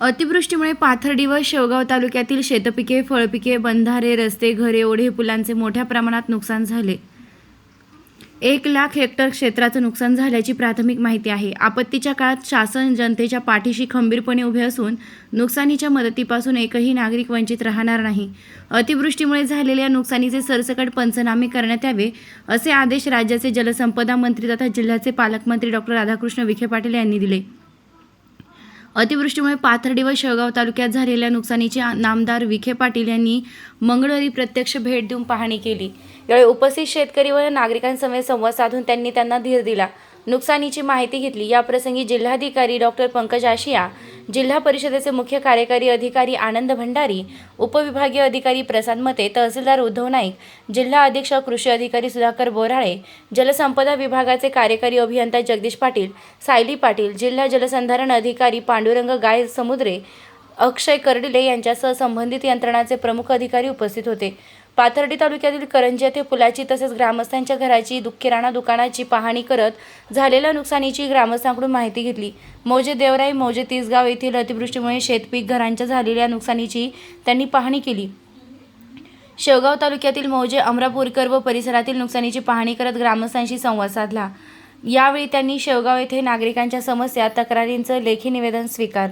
अतिवृष्टीमुळे पाथर्डी व शेवगाव तालुक्यातील शेतपिके फळपिके बंधारे रस्ते घरे ओढे पुलांचे मोठ्या प्रमाणात नुकसान झाले. एक लाख हेक्टर क्षेत्राचं नुकसान झाल्याची प्राथमिक माहिती आहे. आपत्तीच्या काळात शासन जनतेच्या पाठीशी खंबीरपणे उभे असून नुकसानीच्या मदतीपासून एकही नागरिक वंचित राहणार नाही. अतिवृष्टीमुळे झालेल्या नुकसानीचे सरसकट पंचनामे करण्यात यावे असे आदेश राज्याचे जलसंपदा मंत्री तथा जिल्ह्याचे पालकमंत्री डॉक्टर राधाकृष्ण विखे पाटील यांनी दिले. अतिवृष्टीमुळे पाथर्डी व शेळगाव तालुक्यात झालेल्या नुकसानीची नामदार विखे पाटील यांनी मंगळवारी प्रत्यक्ष भेट देऊन पाहणी केली. यावेळी उपस्थित शेतकरी व नागरिकांसमवेत संवाद साधून त्यांनी त्यांना धीर दिला. नुकसानीची माहिती घेतली. याप्रसंगी जिल्हाधिकारी डॉक्टर पंकज आशिया जिल्हा परिषदेचे मुख्य कार्यकारी अधिकारी आनंद भंडारी उपविभागीय अधिकारी प्रसाद मते तहसीलदार उद्धव नाईक जिल्हा अधीक्षक कृषी अधिकारी सुधाकर बोराळे जलसंपदा विभागाचे कार्यकारी अभियंता जगदीश पाटील सायली पाटील जिल्हा जलसंधारण अधिकारी पांडुरंग गाय समुद्रे अक्षय कर्डिले यांच्यासह संबंधित यंत्रणाचे प्रमुख अधिकारी उपस्थित होते. पाथर्डी तालुक्यातील करंजी येथे पुलाची तसेच ग्रामस्थांच्या घराची दु किराणा दुकानाची पाहणी करत झालेल्या नुकसानीची ग्रामस्थांकडून माहिती घेतली. मौजे देवराई मौजे तिसगाव येथील अतिवृष्टीमुळे शेतपीक घरांच्या झालेल्या नुकसानीची त्यांनी पाहणी केली. शेवगाव तालुक्यातील मौजे अमरापूरकर व परिसरातील नुकसानीची पाहणी करत ग्रामस्थांशी संवाद साधला. यावेळी त्यांनी शेवगाव येथे नागरिकांच्या समस्या तक्रारींचं लेखी निवेदन स्वीकारले.